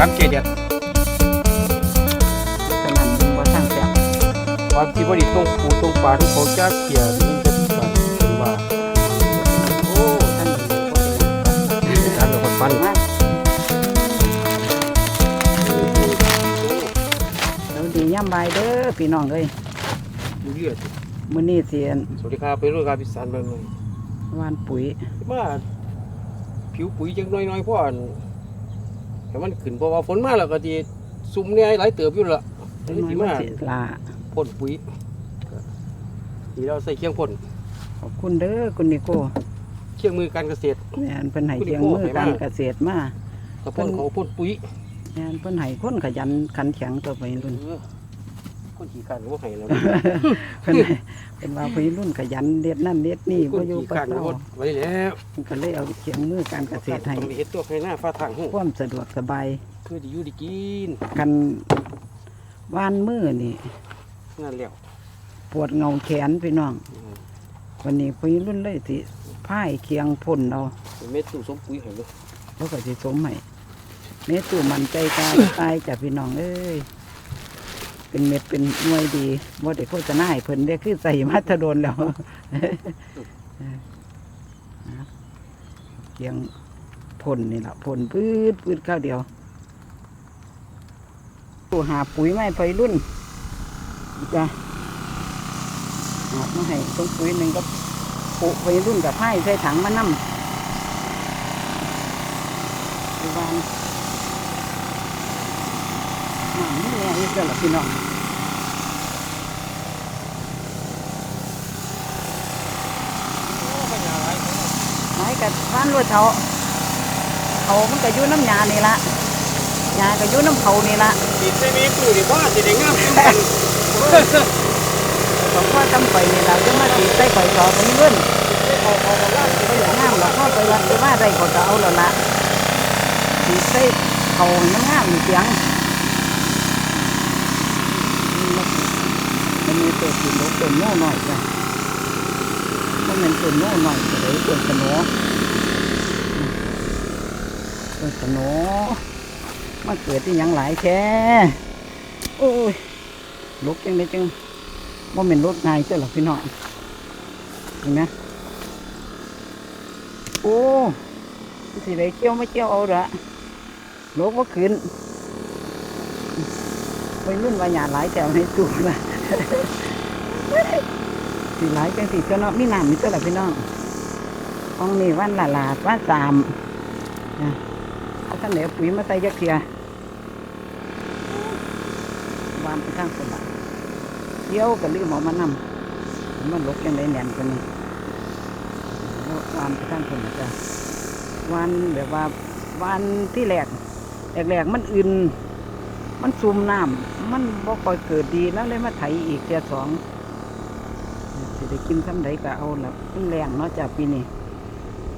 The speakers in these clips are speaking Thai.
ครับเกเดียดฉะนั้นดูว่าสร้างแซ่บความที่บริตรงปูตรงปลาทุกของจ้าเกียร์นี่จะปลาเป็นว่าโอ้ท่านดีบ่ได้การกับมันมากสวัสดีย่ำบายเด้อพี่น้องเอ้ยดูเลือดมื้อนี้สิอันสวัสดีครับเป็นรุ่นการพิสานเมืองเลยหวานปุ๋ยมาผิวปุ๋ยจังน้อยๆเพราะอัน แต่มันขึ้นเพราะว่าฝนมาแล้วก็ทีซุ่มเนี่ยหลายเติบอยู่และจันี่งน้อยสิมันมาสิลาพ่นปุ๋ยนี่เราใส่เคียงพ่นขอบคุณเด้อคุณนิโก้เคียงมือการเกษตรแม่นเพิ่นให้คุณนิเคียงโก้มือให้กามารเกษตรมากระพ่นเขาพ่นปุ๋ยแม่นเพิ่นให้คนขยันขันแข็งตัวไปรุ่นเออคนขี่กันก็ให้แล้วเพิ่นให้ เป็นว่าพี่รุ่นขยันเด็ดนั่นเด็ดนี่คบ่นอยู่ขี่ปักันเศร้าก็ไว้แล้วเพิ่นก็เลยเอาเคียงมือการเกษตรให้ต้องเห็ดตัวให้หน้าฟ้าทางหูความสะดวกสบายเพื่อจะอยู่ดีกินกันว่านมือนี่นั่นแล้วปวดเงาแขนพี่น้องอืมวันนี้พี่รุ่นเลยสิพ่ายเคียงพ่นเอาเม็ดตู้สมปุ๋ยให้เลยแล้วก็สิสมให้เม็ดตู่มันใจกายตายจากพี่น้องเอ้ย เป็นเม็ดเป็นหน่วยดีว่าเด็กโฆษณาให้เพิ่นได้คือใส่มาตรโดนแล้วเคียงพ่นนี่แหละพ่นปืดปืดข้าวเดียวตู่หาปุ๋ยไมาให้พี่รุ่นจ้ะหามาให้ต้นปุ๋ยหนึ่งก็ปุ๋ยไปรุ่นกับไพ่ใส่ถังมานั่มไปวางน้ำนี่แน่นี่ก็หละพี่น้องไม้กับบ้านรวดเถาเขามันก็อยู่น้ำยานี่ละยาก็อยู่น้ำเขานี่ละติดใส่เม็ดตู้ดีว่าจะได้งามขึ้นกันผมก็จำไปนี่ละจะมาตีใส่ข่อยต่อไปเรื่อนเอาเอาเอาลาดก็อย่างงามหรอกเข้าไปวัดไปว่าได้ก็จะเอาแล้วละตีใส่เขาให้มันงามเสียง มันมีตัวสีนกตัวโน่หน่อยจ้ะมันเป็นตัวโน่หน่อยเลยตัวสนอตัวสนอมาเกิดที่ยังหลายแค่โอ้ยลุกจังเลยจังว่าเป็นรถง่ายเจ้าหรอพี่น้องเห็นไหมโอ้สิได้เกี่ยวไม่เกี่ยวเอาละโลกว่าขึ้นไปรุ่นวาหยาหลายแถวในตู้ละ สิหลายจังสิเจ้าเนาะมีน้ำมีเจ้าละพี่น้องห้องนี้วันละลาดวันสามนะเอาท่านเหนียวปุ๋ยมาใส่ยักเทียวานไปข้างคนละเกี่ยวกับลืมเอมานำมันลกยังไงแหนมกันนี่วันท่านคนนะจ๊ะวันแบบว่าวันที่แรกแรกๆมันอื่น มันซุ่มน้ำมันบ่ค่อยเกิดดีแล้วเลยมาไถอีกเทียสองสิได้กินคำใดก็เอาละมันแรงเนาะจากปีนี้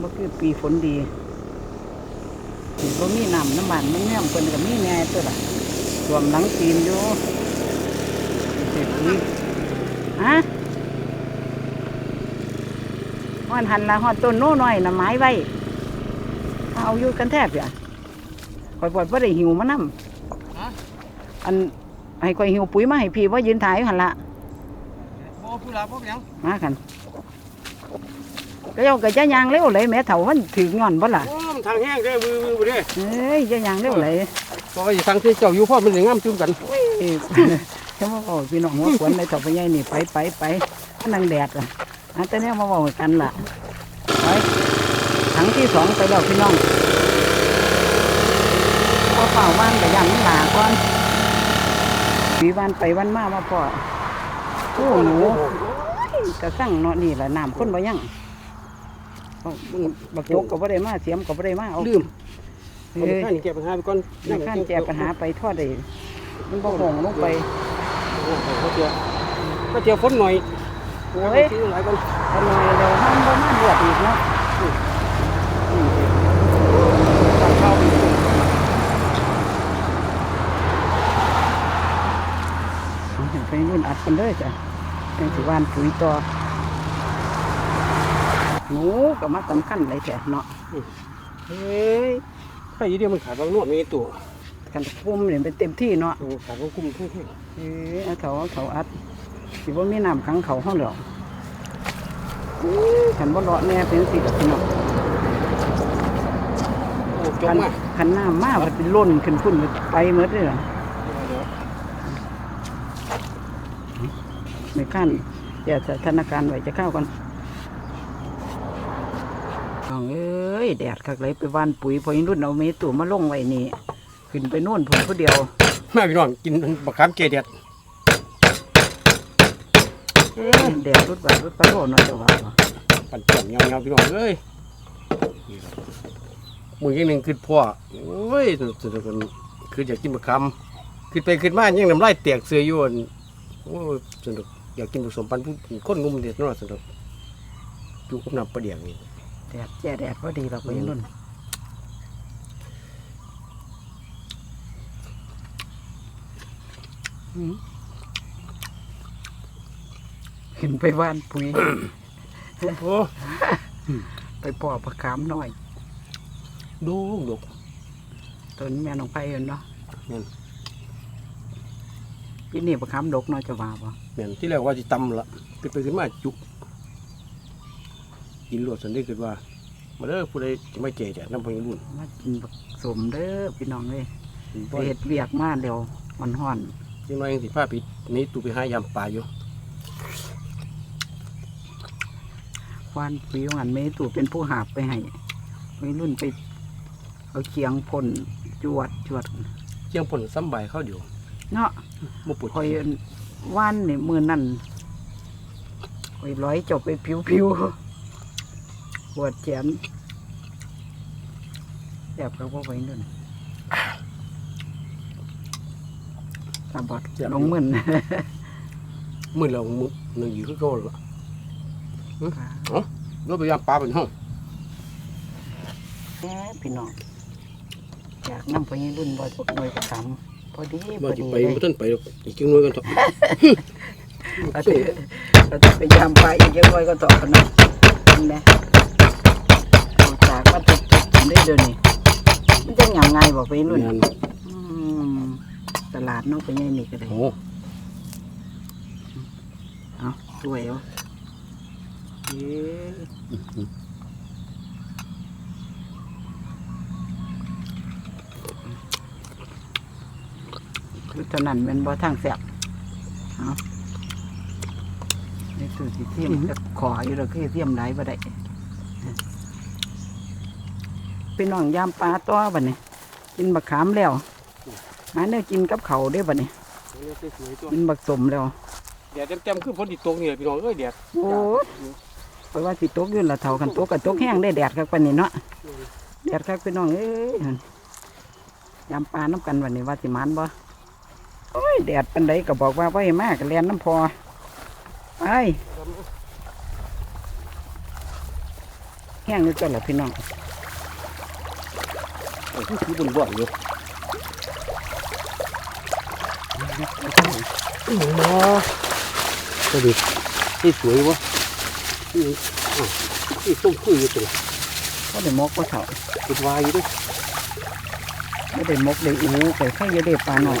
บ่คือปีฝนดีถึงบ่มีน้ำน้ำมันมันแง่มเพิ่นก็มีแน่ตัวละสวมหลังตีนอยู่เสร็จีฮะฮอดหันละฮอดต้นโน้น้อยน่ะไม้ไว้เอาอยู่กันแทบอย่าคอยปล่อยบ่ได้หิวมานำ อันให้คอยหิวปุ๋ยมาให้พี่ว่ายืนถ่ายอยู่หันละบ่ผู้ลาบ่ยังมากันก็เจ้าก็จะยางเร็วเลยแม่เฒ่ามันถึงย้อนบ่ล่ะโอ้มันทางแห้งเด้อมือมือบ่เด้อเอ้ยจะยางเร็วเลยเพราะว่าสิทางที่เจ้าอยู่พ่อมันได้งามจุ่มกันเอ้ยเจ้ามาบอกพี่น้องหัวขวนในต่อไปใหญ่นี่ไปไปไปอันนังแดดอะอันแต่เนี้ยมาบอกกันล่ะไปถังที่สองไปแล้วพี่น้องพอเฝ้าบ้านก็ยังหลาก่อน ปีวันไปวันมามาพ่อโอ้หนูกระสั่งเนาะนี่แหละน้ำข้นบ่ยังเอาบักจกก็บ่ได้มาเสียมก็บ่ได้มาเอาลืมเฮ้ยข้านี่แก้ปัญหาไปก่อนในขั้นแก้ปัญหาไปทอดได้มันบ่หงลงไปก็เจียวก็เจียวฝนหน่อยโอ้ยซื้อหลายก่อนอร่อยแล้วมันบ่มาเลือดอีกเนาะอืม สั่งข้าวไป เอาให้ ไปรุ่นอัดกันเลยจ้ะเป็นสิหวานปุ๋ยต่อหนูก็มาสำคัญเลยแท้เนาะเฮ้ยใครยี่เดียวมันขาดบางนวดมีตัวกันปุ่มเนี่ยเป็นเต็มที่เนาะโอ้ขาก็คุ้มทุ่งเอ้ยเอาเขาเอาเขาอัดสิว่ามีน้ำขังเขาห้องเดียวขันบ่เลาะแน่เป็นสิกับพี่น้องโอ้จขังนมาขันน้ำมากมันเป็นล้นขึ้นพุ่นไปหมดเลยเหรอไม่ ขั้นเดี๋ยวสถานการณ์ไหวจะเข้ากันน้องเอ้ยแดดคักเลยไปหวานปุ๋ยพอยินรุ่นเอาเมตุมาลงไว้นี่ขึ้นไปโน่นพุ่นผู้เดียวมาพี่น้องกินบักขามเกเด็ดเอ้ยแดดรุดบาดรุดปะโลเนาะจะว่าบ่ปั่นเปลี่ยนเงาเงาๆพี่น้องเอ้ยนี่ครับมือยังหนึ่งคือพ่อโอ้ยสุดๆกันคืออยากกินบักขามคือไปขึ้นมายังน้ำลายแตกเสืออยู่อั่นโอ้ยสนุก อยากกินผสมปันธุ์ผู้คนงุมเด็ดเนาะสนุกอยู่กับน้ำปลาเดียงนี่แดดแย่แดดพอดีเราพอยินรุ่นอืมขึ้นไปหว่านปุ๋ยโอ้ไปปอกประคามหน่อย ดูดูต้นแม่น้องไผ่เห็นเนาะนั่น ปีนี้ประคามดกเนาะจะว่าบ่เนี่ยที่แรกว่าจะตำละไปไปขึ้นมาจุกกินรวดสันได้คือว่า มาเด้อผู้ใดจะไม่เจ๋แดดน้ำพงรุ่นมากินบักสมเด้อพี่น้องเอ้ยไปไปเฮ็ดเวียกมาเดี๋ยวมันฮ้อนยังน้อยยังสิผ้าปิดนี่ตูไปหายามปลาอยู่วานปุ๋ยหันเมตู่เป็นผู้หาบไปให้วัยรุ่นไปเอาเคียงพ่นจวดจวดเที่ยงผลซ้ำใบายเข้าเดียว เนาะมาปวดคอยว่านนี่มือนั่นคอยร้อยเจบไปผิวผิวๆปวดแขนแอบเขาบอกไว้นั่นตาบอดน้องมึนมือเรามือหนึ่งอยู่คือเขาละรถไปยามปลาเป็นห้องแหมพี่น้องอยากนั่งไปยี่รุ่นบ่อยหน่วยประคำ พอดีพว่าอจะดีไปเลยไม่ต้นไปหรอกอีกจังน้อยกันเถอะเราจะเราจะไปยามไปอีกยังไงก็ต่อกันนะเห็นไหมเอาจากมาทุกๆได้เดี๋ยวนี้มันจะยังไงบอกไปรุ่นงานอืมตลาดเน้องไปยังนี่ก็ได้ โอ้เอาสวยเอาเอ๊ะ คือเท่านั้นเป็นบ่ทางแสบเอานี่คือสิเทียมจะขออยู่แล้วคือเทียมได้บ่ได้พี่น้องยามปลาต้อบัดนี้ กินบักขามแล้วหาเนี่ยกินกับเขาวได้อบัดนี้สวยตัวกินบักสมแล้วแดดเต็มๆคือฝนติดตกนี่แหละพี่น้องเอ้ยแดดโอ้ยเพราะว่าสิตกอยื่นละเท่ากันตกกับตกแห้งได้แดดครับปานนี้เนาะแดดครับพี่น้องเอ้ยยามปลาน้ำกันวันนี้ว่าสิมันบ่ โอ้ยแดดปันใดก็บอกว่าไว้มากเรียนน้ำพอไปแห้งนี่ตัวละพี่น้องโอ้ยคือบนบ่อนอยู่อื้อมาก็ดีที่สวยวะนี่อ้าวนี่ต้มคุยอยู่ตัวก็ได้มกก็เถาเป็นวายอยู่ด้วยไม่ได้มกได้อูแต่แค่ยาได้ปลาหน่อย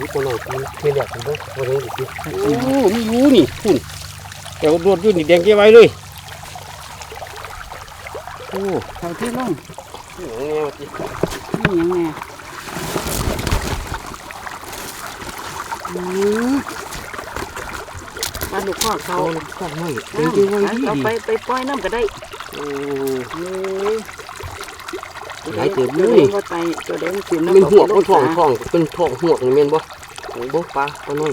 นี่ตัวหน่อยคือเทียนแดดผมก็วันนี้อีกทีโอ้ไม่รู้นี่คุณแต่ว่าโดดอยู่นี่แดงเกี้ยไว้เลยโอ้เท่าที่ลงยแนวสินี่ยังไงอืมปลาลูกคอเขาเอาข้างให้แดเอเกี้ยไว้ดีเอาไปไปปล่อยน้ำก็ได้โอ้เอ้ย หลายเติบตัวเลเด้ยงว่าไตตัวเด้งสิมันเป็นหัวมันทองทองเป็นทองหัวนี่แม่นบ่โอ้บ่ปลาตัวน้อย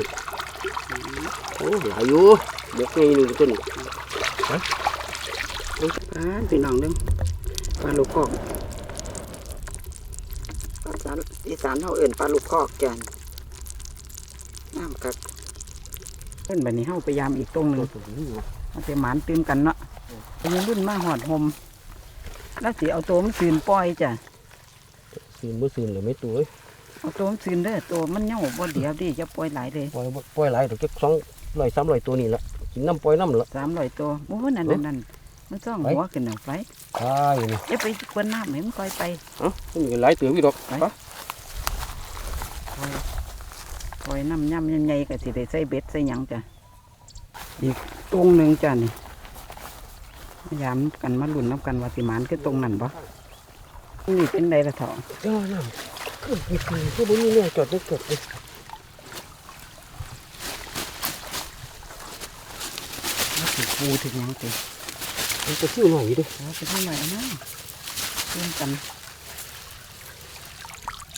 โอ้หลายอยู่บกนี่หนึ่งตัวนี้อ่าพี่น้องเด้งปลาลูกคอกภาษาอีสานเขาเอื่นปลาลูกคอกแกนน้ำกักเล่นแบบนี้เขาพยายามอีกตรงหนึ่งตัวนี้เนาะมันจะหมานตื่นกันเนาะเป็นยังรุ่นมาหอดหม แล้วสิเอาตัวมันซืนปล่อยจ้ะซื้อบ่ซื้อเลยไม่ตัวเอ้ยเอาตัวมันซืนเด้อตัวมันเน่าบ่เดียวดิจะปล่อยหลายเลยปล่อยบ่ปล่อยหลายดอกจัก200 300ตัวนี่ละกินน้ำปล่อยน้ำละสามร้อยตัวโอ้นั่นนั่นนั่นมันต้องไปหัวขึ้นเอาไปใช่นี่เอ๊ะไปกวนน้ำเห็นมันคอยไปเอ้ามันมีหลายเตือพี่ดอกไปคอยคอยน้ำย่ำใหญ่ๆก็สิได้ใส่เบ็ดใส่หยังจ้ะอีกตรงหนึ่งจ้ะนี่พ ยายามกันมาลุ่นน้ำกันว่าสิหมานคือตรงนั้นปะนี่เป็นไรละเถาะเจ้าน้ำคือมีคือคือบ่มีเนี่ยจอดได้เกิดเลยมาถึงปูถึงหยังสิมันจะซิ่วหน่อยอยู่เดิเราไปเท่าไหร่นะเพื่อนกัน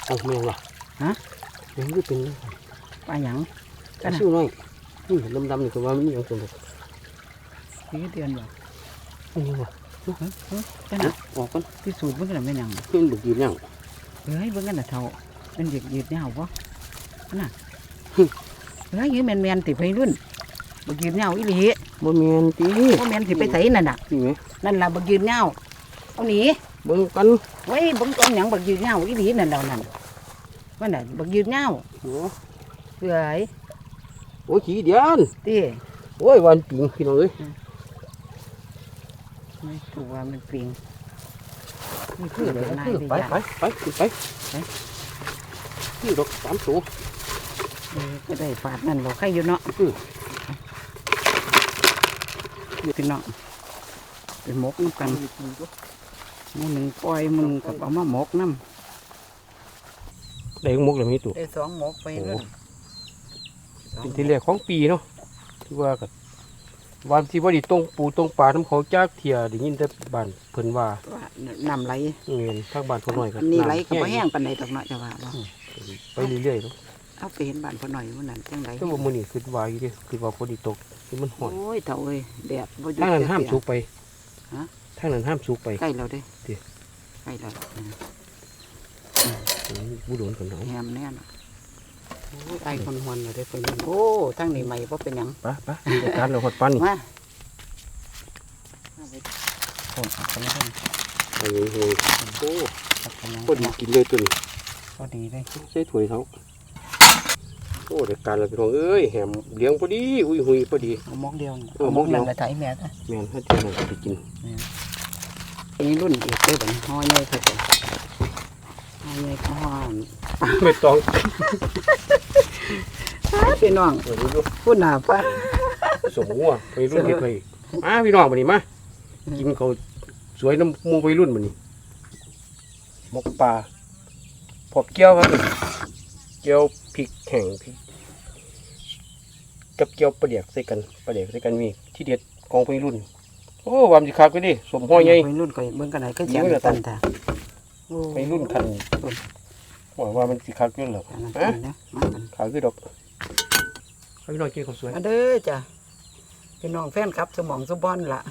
เอาแมงว่ะฮะแมงก็เป็นปลาหยังกระซิ่วหน่อยนี่ดำๆนี่คือว่ามันมีอย่างสมบูรณ์สีเดือนบ่นี่ว่ะจ้ะนะออกกันพิสูจน์เบิ่งกันไม่นหยังเพิ่นบุกยืนยังเฮ้ยเบิ่งกันน่ะเท่าเป็นเด็กยืดยาวปะน่ะเฮ้ยยืดแมนแมนๆติไปรุ่นบักยืดยาวอีหลีบ่แม่นติพ่แมนสิไปใส่นั่นน่ะนี่ไหมนั่นล่ะบักยืนเงาเอาหนีเบิ่งกันไว้บังตอนหยังบักยืนเงาอีหลีนั่นเดานั่นว่าน่ะบักยืนเงาโอ้เปื่อยโอ้ยขี้เดียนตีโอ้ยวันปิงพี่น้องเอ้ย ไม่ถูกว่ามันปิงนี่คืคืออไปเลยนายคือได้ไปยากไปไปขึ้นไปพี่ดอกสามตัวเออก็ได้ฝาดนั่นเราใครอยู่เนาะอืออยู่พี่น้องไปหมกน้ำกันหมูหนึ่งปล่อยมึงกับเอามาหมกน้ได้หมกแล้วมีตัวำได้สองหมกไปเรื่อยเป็นที่แรกของปีเนาะที่ว่ากับ วันที่ว่าไดีตรงปูตรงปลาน้ำเขาจากเทียได้ยินแต่บ้านเพิ่นว่าว่าน้ำไหลเงินทางบ้านเขาหน่อยกันนี่ไหลก็บ่แห้งปานใดดอกเนาะจะว่าบ่ไปเรื่อยๆเนาะเอาไปเห็นบ้านพ่อหน่อยมื้อนั้นจังไดแต่ว่ามื้อนี้คิดว่าอยู่เดิคิดว่าฝนสิตกที่มันฮ้อนโอ้ยเถ่าเอ้ยแดดบ่หยุดทางนั้นจักห้ามเที่ยสูกไปฮะทางนั้นห้ามสูกไปใกล้แล้วเด้ติใกล้แล้วอืมบ่โดนคนหนาวแฮมแน่นโอ้ย ไอ้คนหวนเลยได้ไปนี่โอ้ทั้งนี้ใหม่บ่เป็นหยังไปไปจัดการแล้วฮอดปานนี่มาเอาไปโอ้เอาไปเลยโอ้โหโอ้เอาไปเลยพอดีกินเลยตัวนี้พอดีเลยใส่ถ้วยเขาโอ้ได้การแล้วพี่น้องเอ้ยแหมเลี้ยงพอดีอุ้ยหุยพอดีเอาหมกเดียวนี่เออหมกเดียวไปไถแม่ซะแม่นให้เที่ยวไปกินนี่รุ่นอีกเด้อบัดนี้ห่อใหญ่เพิ่นห่อ ใหญ่ก็ห่อไม่ต้องพี่น้องเออดูดูพูดหน้าป้าสมหัวไปรุ่นไปเคยมาพี่น้องมานี่มากินเขาวสวยน้ำหมูไปรุ่นมานี่หมกปลาพอบเกี๊ยวครับเกี๊ยวพริกแห้งพริกกับเกี๊ยวปลาเดียกใส่กันปลาเดียกใส่กันมีที่เด็ดของไปรุ่นโอ้วามสิคักก็ดิสมห้อยใหญ่ไปรุ่นก็เบิ่งกันไหนก็เดี๋เสียยงวเดี๋ยวตันท่าโอ้ ไปรุ่นคันหวังว่ามันสิคักด้วยเหรออันนั้นฮะอันนั้นมากันขาวคือดอกเอาพี่น้องกินข้าวสวยมาเด้อจ้ะพี่น้องแฟนครับสมองสมบอนล่ะ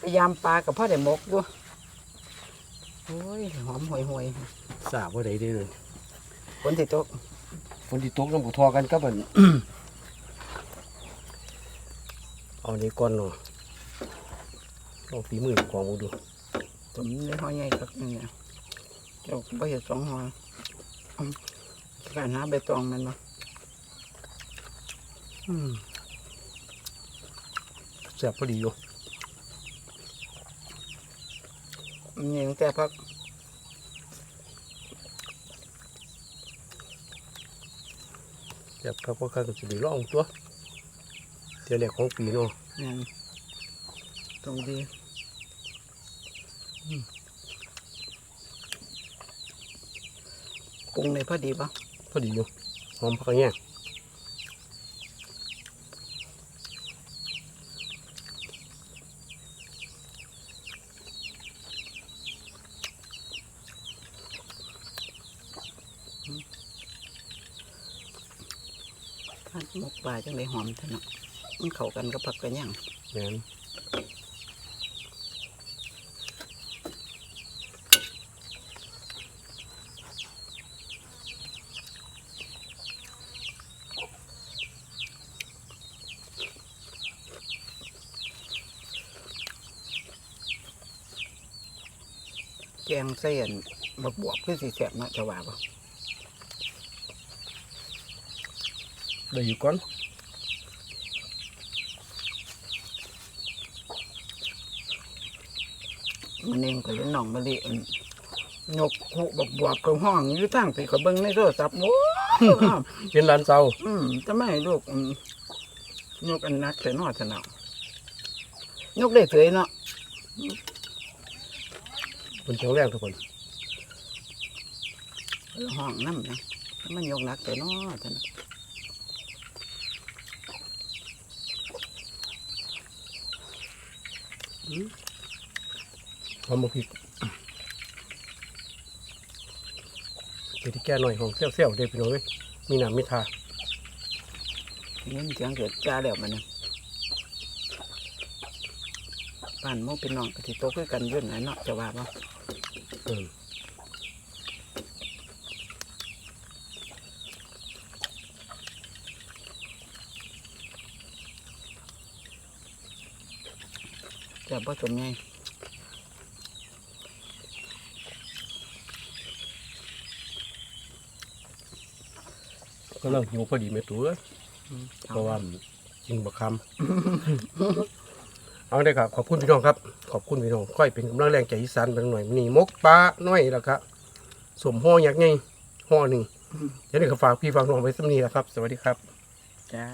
พยายามปลากับพ่อได้หมกด้วยโอ้ยหอมห่วยห่วยสาบว่าใดได้เลยๆฝนสิตกฝนที่ตกน้ำบุทอกันก็มันเอานี้ก่อนเนาะลองฝีมือของมึงดูผมได้ห่อใหญ่ครับนี่เนี่ย เจ้าไปเห็ดสองห่ออืมการหาใบตองมันมาอืมแซ่บพอดีอยู่มันยังแต่พักแซ่บครับเพราะข้าก็จะได้ลองตัวเดี๋ยวแรกของปีเนาะนั่นตรงดีอืมป รุงในพอดีปะพอดีอยู่หอมผักแง่งผัดหมกปลาจังเลยหอมเท่านั้นมันเข้ากันกับผักกระย่างแม่นแกงเส้นบักบวบคือสีแสบเนาะจะว่าปะได้อยู่ก่อนมันเองก็เห็นน้องมะลิอั่นยกหูบกบวบกับห้องอยู่ทางไปก็เบิ่งในโทรศัพท์โอ้ยเห็นร้านเซาอืมจะไม่ให้ลูกอืมยกอันนักแต่นอสนามยกได้เฉยเนาะ เป็นแข็งแรงทุกคนห้องน้ำนะมันยกนักแต่นอสนามหอมบกพริกเดี๋ยวที่แก้หน่อยของเซี่ยวๆเด็พี่น้องเอ้ยมีน้ำมีทาเงินเสียงเกิดจ้าแล้วมันนะ บ้านหมเป็นน้องกะทิโตคือกันอยื่นไหนเนาะจะว่าบ่เออจะบ่สมไงก็เริ่มหิวพอดีแม่ตัวเอ้ยอืมเพราะว่ากินบะคำ เอาได้ครับขอบคุณพี่น้องครับ ขอบคุณพี่น้องค่อยเป็นกำลังแรงใจอีสานเป็นหน่อยนี่มกปลาน้อยแล้วครับสมห่อยักษ์ไงห่อหนึ่งเดี๋ยวนี้ก็ฝากพี่ฝากน้องไว้สักนี้แหละครับ สวัสดีครับ จ้า